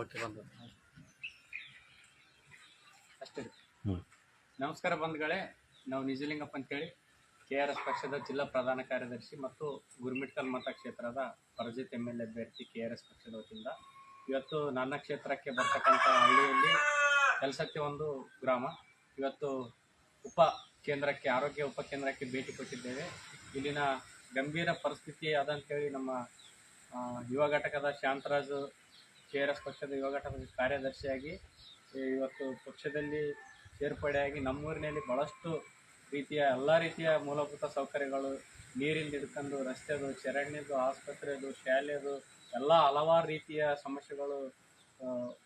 Okay ಬಂದು. ಅಷ್ಟೇ. ನಮಸ್ಕಾರ ಬಂಧುಗಳೇ. ನಾವು ನಿಜಲಿಂಗಪ್ಪ ಅಂತೇಳಿ ಕೆ ಆರ್ ಎಸ್ ಪಕ್ಷದ ಜಿಲ್ಲಾ ಪ್ರಧಾನ ಕಾರ್ಯದರ್ಶಿ ಮತ್ತು ಗುರುಮಿಟ್ಕಲ್ ಮತಕ್ಷೇತ್ರದ ಪರಜಿತ್ ಎಂ ಎಲ್ ಅಭ್ಯರ್ಥಿ ಕೆ ಆರ್ ಎಸ್ ಪಕ್ಷದ ವತಿಯಿಂದ. ಇವತ್ತು ನನ್ನ ಕ್ಷೇತ್ರಕ್ಕೆ ಬರ್ತಕ್ಕಂಥ ಹಳ್ಳಿಯಲ್ಲಿ ಕೆಲಸಕ್ಕೆ ಒಂದು ಗ್ರಾಮ. ಇವತ್ತು ಉಪ ಕೇಂದ್ರಕ್ಕೆ ಆರೋಗ್ಯ ಉಪ ಕೇಂದ್ರಕ್ಕೆ ಭೇಟಿ ಕೊಟ್ಟಿದ್ದೇವೆ. ಇಲ್ಲಿನ ಗಂಭೀರ ಪರಿಸ್ಥಿತಿ ಅದಂತೇಳಿ ನಮ್ಮ ಯುವ ಘಟಕದ ಶಾಂತರಾಜು ಕೆ ಆರ್ ಎಸ್ ಪಕ್ಷದ ಯುವ ಘಟಕದ ಕಾರ್ಯದರ್ಶಿಯಾಗಿ ಇವತ್ತು ಪಕ್ಷದಲ್ಲಿ ಸೇರ್ಪಡೆಯಾಗಿ ನಮ್ಮೂರಿನಲ್ಲಿ ಭಾಳಷ್ಟು ರೀತಿಯ, ಎಲ್ಲ ರೀತಿಯ ಮೂಲಭೂತ ಸೌಕರ್ಯಗಳು ನೀರಿಂದ ಹಿಡ್ಕೊಂಡು ರಸ್ತೆದು, ಚರಂಡಿದು, ಆಸ್ಪತ್ರೆದು, ಶಾಲೆದು, ಎಲ್ಲ ಹಲವಾರು ರೀತಿಯ ಸಮಸ್ಯೆಗಳು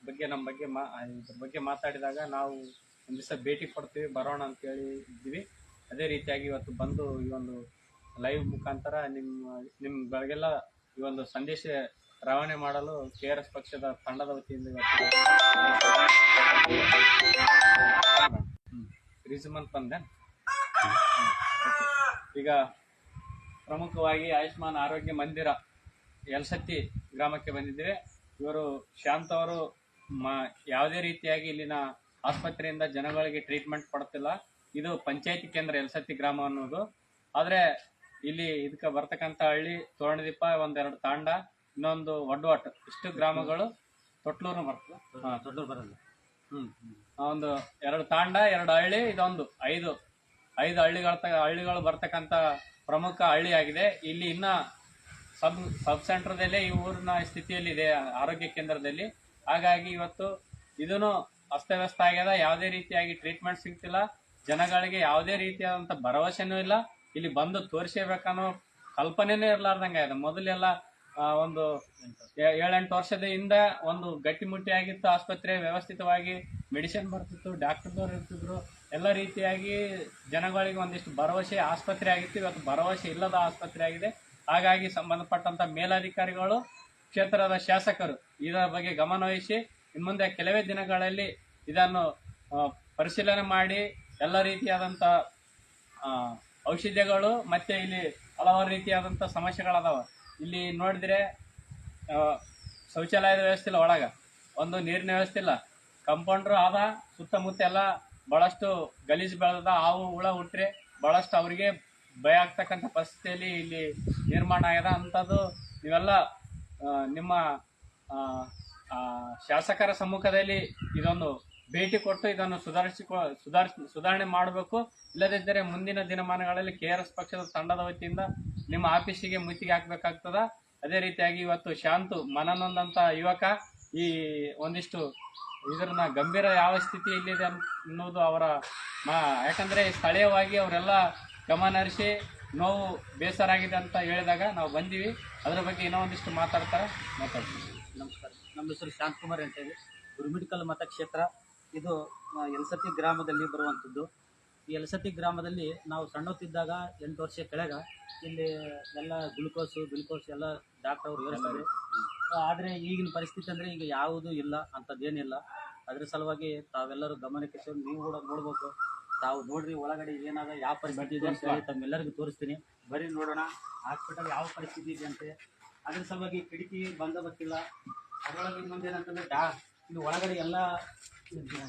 ಬಗ್ಗೆ ನಮ್ಮ ಬಗ್ಗೆ ಮಾ ಇದ್ರ ಬಗ್ಗೆ ಮಾತಾಡಿದಾಗ ನಾವು ಒಂದು ದಿವಸ ಭೇಟಿ ಕೊಡ್ತೀವಿ, ಬರೋಣ ಅಂತೇಳಿ ಇದ್ವಿ ಅದೇ ರೀತಿಯಾಗಿ ಇವತ್ತು ಬಂದು ಈ ಒಂದು ಲೈವ್ ಮುಖಾಂತರ ನಿಮ್ಮ ನಿಮ್ಮ, ನಿಮ್ಗಳಿಗೆಲ್ಲ ಈ ಒಂದು ಸಂದೇಶ ರವಾನೆ ಮಾಡಲು ಕೆ ಆರ್ ಎಸ್ ಪಕ್ಷದ ತಂಡದ ವತಿಯಿಂದ ರಿಸುಮನ್ ಬಂದೆ ಈಗ ಪ್ರಮುಖವಾಗಿ ಆಯುಷ್ಮಾನ್ ಆರೋಗ್ಯ ಮಂದಿರ, ಎಲ್ಸತ್ತಿ ಗ್ರಾಮಕ್ಕೆ ಬಂದಿದ್ದೇವೆ. ಇವರು ಶಾಂತ್ ಅವರು ಮ, ಯಾವುದೇ ರೀತಿಯಾಗಿ ಇಲ್ಲಿನ ಆಸ್ಪತ್ರೆಯಿಂದ ಜನಗಳಿಗೆ ಟ್ರೀಟ್ಮೆಂಟ್ ಕೊಡ್ತಿಲ್ಲ. ಇದು ಪಂಚಾಯತಿ ಕೇಂದ್ರ ಎಲ್ಸತ್ತಿ ಗ್ರಾಮ ಅನ್ನೋದು. ಆದರೆ ಇಲ್ಲಿ ಇದಕ್ಕೆ ಬರ್ತಕ್ಕಂಥ ಹಳ್ಳಿ, ತೋರಣದೀಪ, ಒಂದೆರಡು ತಾಂಡ ಇನ್ನೊಂದು ಒಡ್ವಾಟ್ ಇಷ್ಟು ಗ್ರಾಮಗಳು ತೊಟ್ಲೂರು ಬರ್ತದೆ. ಹಾಂ ದೊಡ್ಡವ್ರು ಬರಲ್ಲ. ಹ್ಮ್ ಒಂದು ಎರಡು ತಾಂಡ ಎರಡು ಹಳ್ಳಿ ಇದೊಂದು ಐದು. ಐದು ಹಳ್ಳಿಗಳ ಹಳ್ಳಿಗಳು ಬರ್ತಕ್ಕಂಥ ಪ್ರಮುಖ ಹಳ್ಳಿಯಾಗಿದೆ ಇಲ್ಲಿ ಇನ್ನ ಸಬ್ ಸಬ್ ಸೆಂಟರ್ದಲ್ಲೇ ಈ ಊರಿನ ಸ್ಥಿತಿಯಲ್ಲಿ ಇದೆ ಆರೋಗ್ಯ ಕೇಂದ್ರದಲ್ಲಿ. ಹಾಗಾಗಿ ಇವತ್ತು ಇದನ್ನು ಅಸ್ತವ್ಯಸ್ತ ಆಗ್ಯದ. ಯಾವುದೇ ರೀತಿಯಾಗಿ ಟ್ರೀಟ್ಮೆಂಟ್ ಸಿಗ್ತಿಲ್ಲ. ಜನಗಳಿಗೆ ಯಾವುದೇ ರೀತಿಯಾದಂಥ ಭರವಸೆನೂ ಇಲ್ಲ. ಇಲ್ಲಿ ಬಂದು ತೋರಿಸಬೇಕನ್ನೋ ಕಲ್ಪನೆನೇ ಇರಲಾರ್ದಂಗೆ ಇದೆ. ಮೊದಲೆಲ್ಲ ಒಂದು ಏಳೆಂಟು ವರ್ಷದ ಹಿಂದೆ ಒಂದು ಗಟ್ಟಿಮುಟ್ಟಿಯಾಗಿತ್ತು ಆಸ್ಪತ್ರೆ ವ್ಯವಸ್ಥಿತವಾಗಿ ಮೆಡಿಸಿನ್ ಬರ್ತಿತ್ತು, ಡಾಕ್ಟರ್ದವ್ರು ಇರ್ತಿದ್ರು. ಎಲ್ಲ ರೀತಿಯಾಗಿ ಜನಗಳಿಗೆ ಒಂದಿಷ್ಟು ಭರವಸೆ ಆಸ್ಪತ್ರೆ ಆಗಿತ್ತು. ಇವತ್ತು ಭರವಸೆ ಇಲ್ಲದ ಆಸ್ಪತ್ರೆ ಆಗಿದೆ. ಹಾಗಾಗಿ ಸಂಬಂಧಪಟ್ಟಂತ ಮೇಲಧಿಕಾರಿಗಳು, ಕ್ಷೇತ್ರದ ಶಾಸಕರು ಇದರ ಬಗ್ಗೆ ಗಮನವಹಿಸಿ ಇನ್ನು ಮುಂದೆ ಕೆಲವೇ ದಿನಗಳಲ್ಲಿ ಇದನ್ನು ಪರಿಶೀಲನೆ ಮಾಡಿ, ಎಲ್ಲ ರೀತಿಯಾದಂಥ ಔಷಧಿಗಳು ಮತ್ತೆ ಇಲ್ಲಿ ಹಲವಾರು ರೀತಿಯಾದಂಥ ಸಮಸ್ಯೆಗಳದಾವ. ಇಲ್ಲಿ ನೋಡಿದ್ರೆ ಶೌಚಾಲಯದ ವ್ಯವಸ್ಥೆ ಇಲ್ಲ ಒಳಗ. ಒಂದು ನೀರಿನ ವ್ಯವಸ್ಥೆ ಇಲ್ಲ. ಕಂಪೌಂಡ್ರು ಆದ ಸುತ್ತಮುತ್ತ ಎಲ್ಲ ಬಹಳಷ್ಟು ಗಲೀಜು ಬೆಳೆದ ಹಾವು ಹುಳ ಹುಟ್ಟರೆ ಬಹಳಷ್ಟು ಅವರಿಗೆ ಭಯ ಆಗ್ತಕ್ಕಂಥ ಪರಿಸ್ಥಿತಿಯಲ್ಲಿ ಇಲ್ಲಿ ನಿರ್ಮಾಣ ಆಗ್ಯದ. ಅಂಥದ್ದು ನೀವೆಲ್ಲ ನಿಮ್ಮ ಶಾಸಕರ ಸಮ್ಮುಖದಲ್ಲಿ ಇದೊಂದು ಭೇಟಿ ಕೊಟ್ಟು ಇದನ್ನು ಸುಧಾರಿಸಿಕೊ ಸುಧಾರಿಸ್ ಸುಧಾರಣೆ ಮಾಡಬೇಕು. ಇಲ್ಲದಿದ್ದರೆ ಮುಂದಿನ ದಿನಮಾನಗಳಲ್ಲಿ ಕೆ ಆರ್ ಎಸ್ ಪಕ್ಷದ ತಂಡದ ವತಿಯಿಂದ ನಿಮ್ಮ ಆಫೀಸಿಗೆ ಮುತ್ತಿಗೆ ಹಾಕಬೇಕಾಗ್ತದ. ಅದೇ ರೀತಿಯಾಗಿ ಇವತ್ತು ಶಾಂತು ಮನನೊಂದಂಥ ಯುವಕ ಈ ಒಂದಿಷ್ಟು ಇದರನ್ನ ಗಂಭೀರ ಯಾವ ಸ್ಥಿತಿಯಲ್ಲಿದೆ ಅನ್- ಅನ್ನೋದು ಅವರ ಮಾ ಯಾಕಂದರೆ ಸ್ಥಳೀಯವಾಗಿ ಅವರೆಲ್ಲ ಗಮನ ಹರಿಸಿ ನೋವು ಬೇಸರ ಆಗಿದೆ ಅಂತ ಹೇಳಿದಾಗ ನಾವು ಬಂದೀವಿ. ಅದರ ಬಗ್ಗೆ ಇನ್ನೂ ಒಂದಿಷ್ಟು ಮಾತಾಡ್ತಾರೆ? ಮಾತಾಡ್ತೀವಿ ನಮಸ್ಕಾರ. ನಮ್ಮ ಹೆಸರು ಶಾಂತಕುಮಾರ್ ಅಂತ ಹೇಳಿ. ಗುರುಮಿಡ್ಕಲ್ ಮತಕ್ಷೇತ್ರ ಇದು ಎಲ್ಸತಿ ಗ್ರಾಮದಲ್ಲಿ ಬರುವಂಥದ್ದು. ಈ ಎಲ್ಸತಿ ಗ್ರಾಮದಲ್ಲಿ ನಾವು ಸಣ್ಣತ್ತಿದ್ದಾಗ ಎಂಟು ವರ್ಷ ಕೆಳಗ ಇಲ್ಲಿ ಎಲ್ಲ ಗ್ಲುಕೋಸು ಗ್ಲುಕೋಸ್ ಎಲ್ಲ ಡಾಕ್ಟರ್ ಅವರು ಹೇಳ್ತಾರೆ ಆದರೆ ಈಗಿನ ಪರಿಸ್ಥಿತಿ ಅಂದರೆ ಈಗ ಯಾವುದೂ ಇಲ್ಲ, ಅಂಥದ್ದೇನಿಲ್ಲ. ಅದ್ರ ಸಲುವಾಗಿ ತಾವೆಲ್ಲರೂ ಗಮನಕ್ಕೆ ಸೇರಿ ನೀವು ಕೂಡ ನೋಡ್ಬೇಕು. ತಾವು ನೋಡ್ರಿ ಒಳಗಡೆ ಏನಾದ, ಯಾವ ಪರಿಸ್ಥಿತಿ ಇದೆ ಅಂತ ಹೇಳಿ ತಮ್ಮೆಲ್ಲರಿಗೂ ತೋರಿಸ್ತೀನಿ. ಬರೀ ನೋಡೋಣ, ಹಾಸ್ಪಿಟಲ್ ಯಾವ ಪರಿಸ್ಥಿತಿ ಇದೆ ಅಂತೆ. ಅದ್ರ ಸಲುವಾಗಿ ಕಿಟಕಿ ಬಂದ ಬರ್ತಿಲ್ಲ ಅದರೊಳಗೆ ಇನ್ನೊಂದೇನಂತಂದ್ರೆ ಡಾ ಇದು ಒಳಗಡೆ ಎಲ್ಲ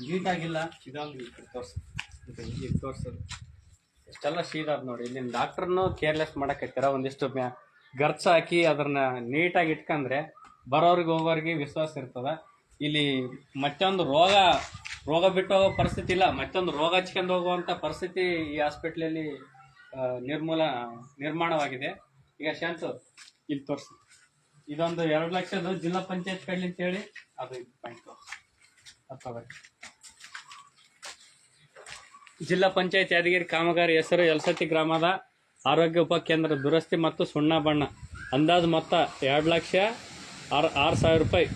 ನೀಟಾಗಿಲ್ಲ. ಇದೊಂದು ಎಷ್ಟೆಲ್ಲ ಶೀಟ್ ಆದ್ ನೋಡಿ. ಇಲ್ಲಿನ ಡಾಕ್ಟರ್ನು ಕೇರ್ಲೆಸ್ ಮಾಡಕತ್ತೀರ ಒಂದಿಷ್ಟು ಮ್ಯಾ ಹಾಕಿ ಅದನ್ನ ನೀಟಾಗಿ ಇಟ್ಕಂದ್ರೆ ಬರೋರಿಗೆ ಹೋಗೋರಿಗೆ ವಿಶ್ವಾಸ ಇರ್ತದ. ಇಲ್ಲಿ ಮತ್ತೊಂದು ರೋಗ ರೋಗ ಬಿಟ್ಟು ಹೋಗೋ ಪರಿಸ್ಥಿತಿ ಇಲ್ಲ. ಮತ್ತೊಂದು ರೋಗ ಹಚ್ಕೊಂಡು ಹೋಗುವಂಥ ಪರಿಸ್ಥಿತಿ ಈ ಹಾಸ್ಪಿಟ್ಲಲ್ಲಿ ನಿರ್ಮೂಲ, ನಿರ್ಮಾಣವಾಗಿದೆ. ಈಗ ಶಾಂತ, ಇಲ್ಲಿ ತೋರಿಸಿ. ಇದೊಂದು ಎರಡು ಲಕ್ಷದ ಜಿಲ್ಲಾ ಪಂಚಾಯತ್ ಕಡ್ಲಿ ಅಂತೇಳಿ ಅದು ಪಾಯಿಂಟ್ ತೋರಿಸಿ. ಜಿಲ್ಲಾ ಪಂಚಾಯತ್ ಯಾದಗಿರಿ ಕಾಮಗಾರಿ ಹೆಸರು ಯಲಸತಿ ಗ್ರಾಮದ ಆರೋಗ್ಯ ಉಪಕೇಂದ್ರ ದುರಸ್ತಿ ಮತ್ತು ಸುಣ್ಣ ಬಣ್ಣ. ಅಂದಾಜು ಮೊತ್ತ ಎರಡು ಲಕ್ಷ ಆರು ಆರು ಸಾವಿರ ರೂಪಾಯಿ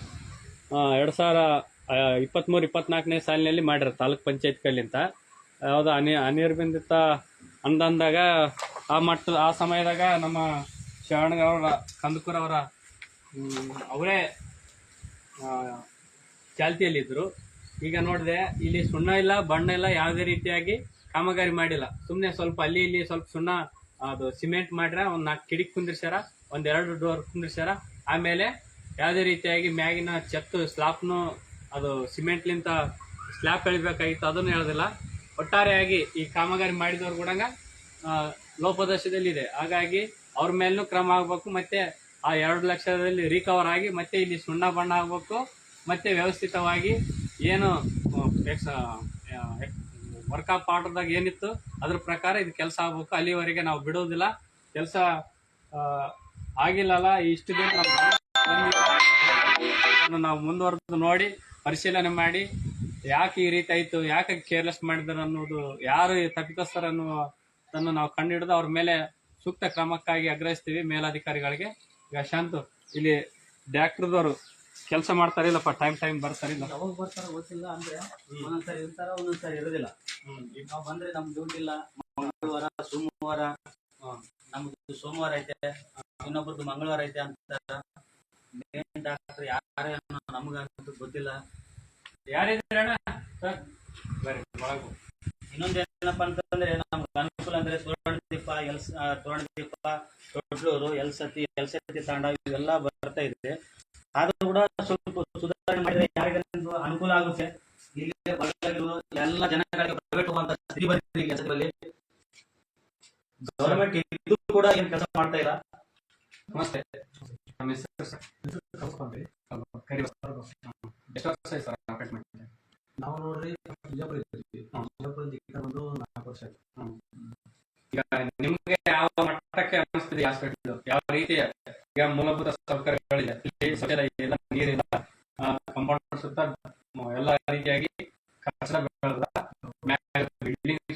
ಎರಡು ಸಾವಿರ ಇಪ್ಪತ್ತ್ಮೂರು ಇಪ್ಪತ್ನಾಲ್ಕನೇ ಸಾಲಿನಲ್ಲಿ ಮಾಡಿರೋ ತಾಲೂಕ್ ಪಂಚಾಯತ್ ಕಲ್ಲಿಂತ ಯಾವುದೋ ಅನಿ ಅನಿರ್ಬಂಧಿತ ಅಂದಂದಾಗ ಆ ಮಟ್ಟ ಆ ಸಮಯದಾಗ ನಮ್ಮ ಶರಣಗೌರ ಕಂದಕೂರ್ ಅವರ ಚಾಲ್ತಿಯಲ್ಲಿದ್ದರು. ಈಗ ನೋಡಿದೆ ಇಲ್ಲಿ ಸುಣ್ಣ ಇಲ್ಲ, ಬಣ್ಣ ಇಲ್ಲ, ಯಾವುದೇ ರೀತಿಯಾಗಿ ಕಾಮಗಾರಿ ಮಾಡಿಲ್ಲ. ಸುಮ್ಮನೆ ಸ್ವಲ್ಪ ಅಲ್ಲಿ ಇಲ್ಲಿ ಸ್ವಲ್ಪ ಸುಣ್ಣ, ಅದು ಸಿಮೆಂಟ್ ಮಾಡ್ಯಾರ ಒಂದು ನಾಲ್ಕು ಕಿಡಿಕ್ ಕುಂದಿರ್ಸ್ಯಾರ ಒಂದೆರಡು ಡೋರ್ ಕುಂದಿರ್ಸ್ಯಾರ. ಆಮೇಲೆ ಯಾವುದೇ ರೀತಿಯಾಗಿ ಮ್ಯಾಗಿನ ಚೆತ್ತು ಸ್ಲಾಪ್ನು ಅದು ಸಿಮೆಂಟ್ಲಿಂತ ಸ್ಲ್ಯಾಪ್ ಎಳಿಬೇಕಾಗಿತ್ತು ಅದನ್ನು ಹೇಳೋದಿಲ್ಲ. ಒಟ್ಟಾರೆಯಾಗಿ ಈ ಕಾಮಗಾರಿ ಮಾಡಿದವ್ರು ಕೂಡ ಲೋಪದೋಷದಲ್ಲಿದೆ. ಹಾಗಾಗಿ ಅವ್ರ ಮೇಲೂ ಕ್ರಮ ಆಗಬೇಕು, ಮತ್ತೆ ಆ ಎರಡು ಲಕ್ಷದಲ್ಲಿ ರಿಕವರ್ ಆಗಿ ಮತ್ತೆ ಇಲ್ಲಿ ಸುಣ್ಣ ಬಣ್ಣ ಆಗಬೇಕು. ಮತ್ತೆ ವ್ಯವಸ್ಥಿತವಾಗಿ ಏನು ವರ್ಕಪ್ ಆಫ್ ಆರ್ಡರ್ದಾಗ ಏನಿತ್ತು, ಅದ್ರ ಪ್ರಕಾರ ಇದು ಕೆಲಸ ಆಗ್ಬೇಕು. ಅಲ್ಲಿವರೆಗೆ ನಾವು ಬಿಡೋದಿಲ್ಲ. ಕೆಲಸ ಆಗಿಲ್ಲಲ್ಲ, ಇಷ್ಟು ದಿನ ನಾವು ಮುಂದುವರೆದು ನೋಡಿ, ಪರಿಶೀಲನೆ ಮಾಡಿ, ಯಾಕೆ ಈ ರೀತಿ ಆಯಿತು, ಯಾಕೆ ಕೇರ್ಲೆಸ್ ಮಾಡಿದ್ರು ಅನ್ನೋದು, ಯಾರು ತಪ್ಪಿತಸ್ಥರನ್ನು ಅನ್ನೋ ನಾವು ಕಂಡುಹಿಡಿದು ಅವ್ರ ಮೇಲೆ ಸೂಕ್ತ ಕ್ರಮಕ್ಕಾಗಿ ಆಗ್ರಹಿಸ್ತೀವಿ ಮೇಲಾಧಿಕಾರಿಗಳಿಗೆ. ಈಗ ಶಾಂತು, ಇಲ್ಲಿ ಡಾಕ್ಟರ್ದವರು ಕೆಲಸ ಮಾಡ್ತಾರಿಲ್ಲಪ್ಪ ಟೈಮ್ ಟೈಮ್ ಬರ್ತಾರಿಲ್ಲ ಯಾವಾಗ ಬರ್ತಾರ ಗೊತ್ತಿಲ್ಲ ಅಂದ್ರೆ ಒಂದೊಂದ್ಸರಿ ಇರ್ತಾರ ಒಂದೊಂದ್ಸರಿ ಇರೋದಿಲ್ಲ. ಈಗ ನಾವು ಬಂದ್ರೆ ನಮ್ ಡ್ಯೂಟಿ ಇಲ್ಲ. ಮಂಗಳವಾರ ಸೋಮವಾರ ನಮ್ದು ಸೋಮವಾರ ಐತೆ. ಇನ್ನೊಬ್ರದ್ದು ಮಂಗಳವಾರ ಐತೆ ಅಂತಾರ. ಮೇನ್ ಡಾಕ್ಟರ್ ಯಾರೇ ನಮಗಂತೂ ಗೊತ್ತಿಲ್ಲ. ಯಾರಿದ್ದೀರಣ್ಣ ಸರ್. ಬರ್ರಿ ಒಳಗು ಇನ್ನೊಂದ್ ಏನಪ್ಪಾ ಅಂತಂದ್ರೆ ನಮ್ಗೆ ಅನುಕೂಲ ಅಂದ್ರೆ ಎಲ್ಸ ಸುವರ್ಣದೀಪ ದೊಡ್ಡೂರು ಎಲ್ಸತಿ ಎಲ್ಸತಿ ತಾಂಡ ಇವೆಲ್ಲ ಬರ್ತಾ ಇದೆ. ಆದ್ರೂ ಕೂಡ ಸ್ವಲ್ಪ ಸುಧಾರಣೆ ಮಾಡಿದ್ರೆ ಯಾರಿಗೆ ಅನುಕೂಲ ಆಗುತ್ತೆ. ಇಲ್ಲಿ ಎಲ್ಲ ಜನಗಳಿಗೆ ಪ್ರೈವೇಟ್ ಹೋಗುವಂತ ಸ್ಥಿತಿ ಬಂದಿದೆ ಕೆಲಸದಲ್ಲಿ ಗವರ್ಮೆಂಟ್ ಇದು ಕೂಡ ಏನ್ ಕೆಲಸ ಮಾಡ್ತಾ ಇಲ್ಲ. ನಮಸ್ತೆ. ನಮ್ಮ ಹೆಸರು ಸರ್. ಕರಿ ಎಷ್ಟು ವರ್ಷ ಸರ್. ಅಪಾಯಿಂಟ್ಮೆಂಟ್ ನಾವು ನೋಡ್ರಿ ಬಿಜಾಪುರ ಈ ಕಡೆ ಬಂದು ನಾಲ್ಕು ವರ್ಷ ಆಯ್ತು. ಈಗ ನಿಮ್ಗೆ ಯಾವ ಮಟ್ಟಕ್ಕೆ ಅನಿಸ್ತಿದೆ ಹಾಸ್ಪಿಟಲ್ ಯಾವ ರೀತಿಯ ಈಗ ಮೂಲಭೂತ ಸೌಕರ್ಯಗಳಿದೆ ಇಲ್ಲಿ ಸ್ವಚ್ಛತೆ ಇಲ್ಲ ನೀರಿಲ್ಲ ಕಂಪೌಂಡ್ ಸುತ್ತ ಮ- ಎಲ್ಲ ರೀತಿಯಾಗಿ ಕಚಡ ಬೆಳೆದ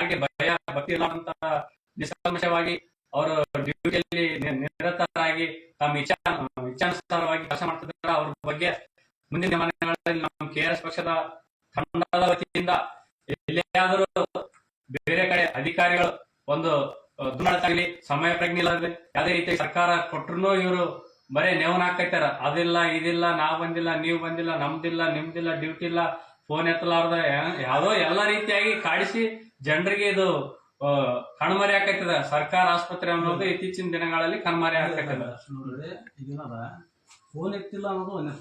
ಯಾರಿಗೆ ಭಯ ಭಕ್ತಿ ಇಲ್ಲ ಅಂತ ನಿಸ್ಸಂಶವಾಗಿ ಅವರು ಡ್ಯೂಟಿಯಲ್ಲಿ ನಿರತರಾಗಿ ತಮ್ಮ ಇಚ್ಛಾ ಇಚ್ಛಾನುಸಾರವಾಗಿ ಕೆಲಸ ಮಾಡ್ತಿದ್ದಾರೆ ಅವ್ರ ಬಗ್ಗೆ ಮುಂದಿನ ಮನೆಗಳಲ್ಲಿ ನಮ್ಮ ಕೆ ಆರ್ ಎಸ್ ಪಕ್ಷದ ತಂಡದ ವತಿಯಿಂದ ಎಲ್ಲಿಯಾದರೂ ಬೇರೆ ಕಡೆ ಅಧಿಕಾರಿಗಳು ಒಂದು ದುಡ್ಡಾಗಲಿ ಸಮಯ ಪ್ರಜ್ಞೆ ಇಲ್ಲದೆ ಯಾವುದೇ ರೀತಿ ಸರ್ಕಾರ ಕೊಟ್ರು ಇವರು ಬರೇ ನೆವನ್ ಹಾಕೈತಾರ ಅದಿಲ್ಲ, ಇದಿಲ್ಲ, ನಾವ್ ಬಂದಿಲ್ಲ, ನೀವು ಬಂದಿಲ್ಲ, ನಮ್ದಿಲ್ಲ, ನಿಮ್ದಿಲ್ಲ ಡ್ಯೂಟಿ ಇಲ್ಲ ಫೋನ್ ಎತ್ತಲಾರ್ದ ಯಾವ್ದೋ ಎಲ್ಲಾ ರೀತಿಯಾಗಿ ಕಾಡಿಸಿ ಜನರಿಗೆ ಇದು ಕಣ್ಮರೆ ಆಕೈತದ? ಸರ್ಕಾರ ಆಸ್ಪತ್ರೆ ಅನ್ನೋದು ಇತ್ತೀಚಿನ ದಿನಗಳಲ್ಲಿ ಕಣ್ಮರೆ ಆಕೈತದ? ನೋಡ್ರಿ ಇದೇನದ ಫೋನ್ ಎತ್ತಿಲ್ಲ ಅನ್ನೋದು ಒಂದೇ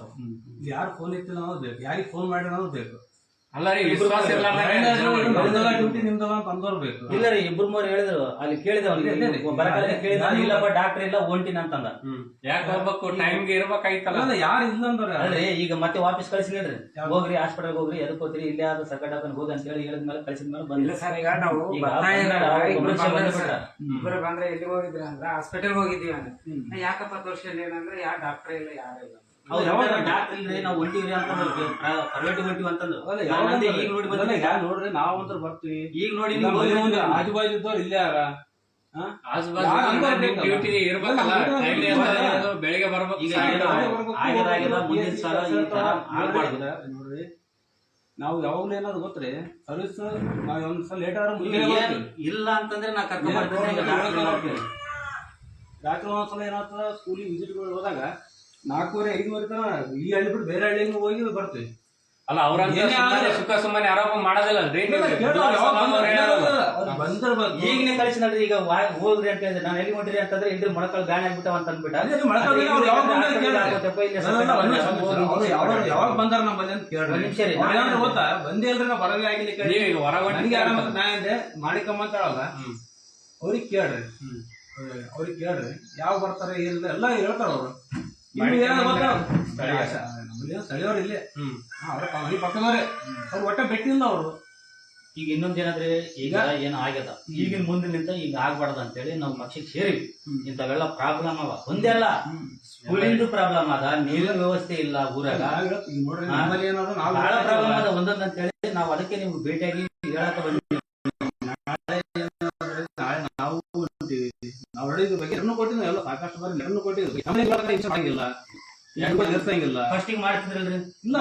ಯಾರು ಫೋನ್ ಎತ್ತಿಲ್ಲ ಅನ್ನೋದು ಬೇಕು, ಯಾರಿಗೆ ಫೋನ್ ಮಾಡಿ ಅನ್ನೋದು ಬೇಕು. ಅಲ್ಲ ರೀ ವಿಶ್ವಾಸ ಇರ್ಲಾರ್ದಂಗೆ. ಡ್ಯೂಟಿ ನಿಮ್ದಲ್ಲ ಬೇಕು ಇಲ್ಲ ರೀ ಇಬ್ರು ಮೂರು ಹೇಳಿದ್ರು. ಅಲ್ಲಿ. ಬರಕಾಲ ಕೇಳಿದ ನಾನು- ಇಲ್ಲಪ್ಪ ಡಾಕ್ಟರ್ ಇಲ್ಲ ಹೊಂಟಿನ ಅಂತಂದ. ಹ್ಮ್. ಯಾಕೆ ಟೈಮ್ ಟೈಮ್ಗೆ ಇರ್ಬೇಕಾಯ್ತಲ್ಲ. ಅಲ್ಲ ಯಾರು ಇಲ್ಲ ಅಂದ್ರೆ ಅಲ್ರಿ ಈಗ ಮತ್ತೆ ವಾಪಸ್ ಕಳಿಸಿದ್ರಿ ಯಾವ್ದು? ಹೋಗ್ರಿ ಹಾಸ್ಪಿಟಲ್ ಹೋಗ್ರಿ ಎದಕ್ ಹೋಗ್ರಿ ಇಲ್ಲೇ ಆದ ಸರ್ಕಾರ ಡಾಕ್ಟರ್ ಹೋಗಿ ಅಂತ ಹೇಳಿ ಹೇಳಿದ್ಮೇಲೆ ಕಳಿಸಿದ ಮೇಲೆ ಬಂದಿಲ್ಲ ಸರ್ ಈಗ ನಾವು ಬಂದ್ರೆ ಎಲ್ಲಿ ಹೋಗಿದ್ರಿ ಅಂದ್ರೆ ಹಾಸ್ಪಿಟಲ್ ಹೋಗಿದ್ದೀವಿ ಅಂದ್ರೆ. ಯಾಕಪ್ಪ ತೋರ್ಸಿಲ್ಲ ಏನಂದ್ರೆ ಯಾರು ಡಾಕ್ಟರ್ ಇಲ್ಲ ಯಾರು ಇಲ್ಲ. ಅವ್ರು ಯಾವಾಗ ಯಾವಾಗ ಡಾಕ್ಟರ್ ಇಲ್ರಿ ನಾವು ಹೊಂಟಿವ್ರಿ ಅಂತಂದ್ರು ಪ್ರೈವೇಟ್ ಹೊಂಟಿವಿ ಅಂತಂದ್ರು. ಅಲ್ಲ, ನಾನ್ ಯಾವಾಗ ಅಂದೆ, ಈಗ ನೋಡಿ ನೋಡ್ರಿ? ನಾವು ಅಂತ ಬರ್ತೀವಿ. ಈಗ ನೋಡಿ ಆಜು ಬಾಜು ಇದ್ದವ್ರು ಇಲ್ಲೇ ಯಾರ. ಬೆಳಿಗ್ಗೆ ಬರ್ಬೇಕು ಸಲ. ನೋಡ್ರಿ. ನಾವು ಯಾವಾಗ್ಲೂ ಏನಾದ್ರು ಗೊತ್ತ್ರಿ? ಸರ್ವಿಸ್ ನಾವ್ ಒಂದ್ಸಲ ಲೇಟ್ ಆದ್ರೆ ಇಲ್ಲ ಅಂತಂದ್ರೆ ನಾ ಕರ್ಕೊಂಡ್. ಡಾಕ್ಟರ್ ಒಂದ್ಸಲ ಏನಾಗ್ತದ? ಸ್ಕೂಲಿಗೆ ವಿಸಿಟ್ಗಳು ಹೋದಾಗ ನಾಲ್ಕೂವರೆ ಐದುವರೆ ತನ ಈ ಹಳ್ಳಿ ಬಿಟ್ಟು ಬೇರೆ ಹಳ್ಳಿ ಹೋಗಿ ಬರ್ತೀವಿ ಅಲ್ಲ ಅವ್ರ ಸುಖ ಸುಮ್ಮನೆ ಆರೋಪ ಮಾಡೋದಿಲ್ಲ ರೀ ಕಳಿಸಿ ನೋಡ್ರಿ. ಈಗನೇ ಈಗ ಹೋಗ್ರಿ ಅಂತ ಹೇಳಿದ್ರೆ ನಾನು ಎಲ್ಲಿ ಹೊಂಟ್ರಿ ಅಂತಂದ್ರೆ ಇಲ್ರಿ ಮೊಳಕಲ್ ಬ್ಯಾನ್ ಆಗ್ಬಿಟ್ಟವ ಅಂತ ಯಾವಾಗ ಬಂದಾರ ಅಂತ ನಿಮಿಷ ರೀ, ಗೊತ್ತಾ ಬಂದೇ ಬರವೇ ಆಗಿಲ್ಲ ಕೇಳಿ. ಈಗ ಹೊರಗೆ ನಾ ಅಂದೆ ಮಾಡಿಕಮ್ಮ ಅಂತಾಳಲ್ಲ ಹ್ಮ್. ಅವ್ರಿಗೆ ಕೇಳ್ರಿ. ಅವ್ರಿಗೆ ಕೇಳ್ರಿ. ಯಾವ ಬರ್ತಾರೆ ಏನಿಲ್ಲ ಎಲ್ಲ ಹೇಳ್ತಾರ ಅವ್ರು. ಸ್ಥಳೀಯವ್ರು ಇಲ್ಲೇ. ಹ್ಮ್. ಹಾ, ಅವ್ರ ಪಕ್ಕದವ್ರೆ. ಅವ್ರು ಒಟ್ಟ ಬೆಟ್ಟಿಲ್ಲ ಅವರು. ಈಗ ಇನ್ನೊಂದೇನಂದ್ರೆ ಈಗ ಏನು ಆಗ್ಯದ? ಈಗಿನ ಮುಂದಿನಿಂದ ಈಗ ಅಂತ ಅಂತೇಳಿ ನಾವು ಪಕ್ಷಕ್ಕೆ ಸೇರಿವಿ. ಇಂಥವೆಲ್ಲ ಪ್ರಾಬ್ಲಮ್ ಅವ. ಒಂದೇ ಅಲ್ಲ. ಸ್ಕೂಲಿಂದು ಪ್ರಾಬ್ಲಮ್ ಅದ ನೀರಿನ ವ್ಯವಸ್ಥೆ ಇಲ್ಲ ಊರಾಗ. ಬಹಳ ಪ್ರಾಬ್ಲಮ್ ಅದ ಒಂದೊಂದಂತೇಳಿ ನಾವು ಅದಕ್ಕೆ ನಿಮ್ಗೆ ಭೇಟಿಯಾಗಿ ಹೇಳಕ ಬಂದಿವಿ. ಇಷ್ಟ ನಿರ್ಸಂಗಿಲ್ಲ ಮಾಡ್ತಿದ್ರಲ್ರಿ? ಇಲ್ಲ